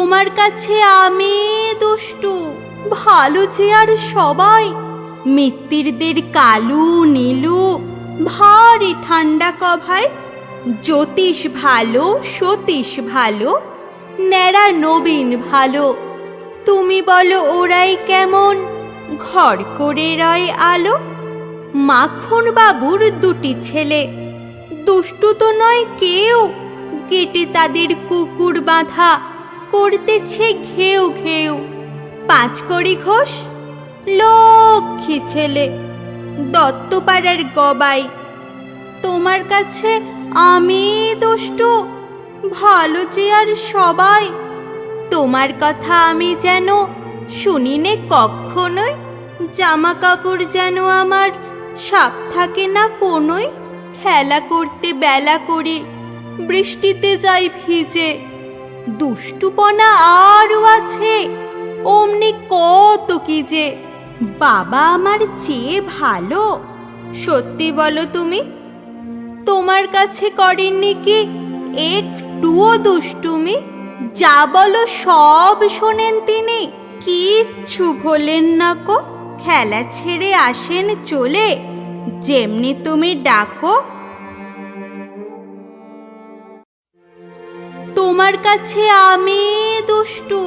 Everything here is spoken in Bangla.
তোমার কাছে আমি দুষ্টু। ভালো যে আর সবাই। মিত্তিরদের কালু, নীলু, ভারী ঠান্ডা কভায়। জ্যোতিষ ভালো, সতীশ ভালো, ন্যাড়া নবীন ভালো। তুমি বলো ওরাই কেমন? ঘর করে রয় আলো। মাখন বাবুর দুটি ছেলে। দুষ্টু তো নয় কেউ। কেটে তাদের কুকুর বাঁধা। করতেছে ঘেউ ঘেউ। পাঁচ কড়ি ঘোষ, লক্ষ্মী ছেলে, দত্তপাড়ার গবাই। তোমার কাছে আমি দুষ্টু, ভালো যে আর সবাই। তোমার কথা আমি যেন শুনিনে কখনোই জামা কাপড় যেন আমার সাপ থাকে না কোনোই। খেলা করতে বেলা করি, বৃষ্টিতে যাই ভিজে। দুষ্টুপনা আরও আছে। অমনি কত কি যে। বাবা আমার চেয়ে ভালো। সত্যি বলো তুমি, তোমার কাছে করেননি কি একটুও দুষ্টুমি? যা বলো সব শোনেন তিনি। কিচ্ছু ভোলেন না কো, খেলা ছেড়ে আসেন চলে। যেমনি তুমি ডাকো তোমার কাছে আমি দুষ্টু।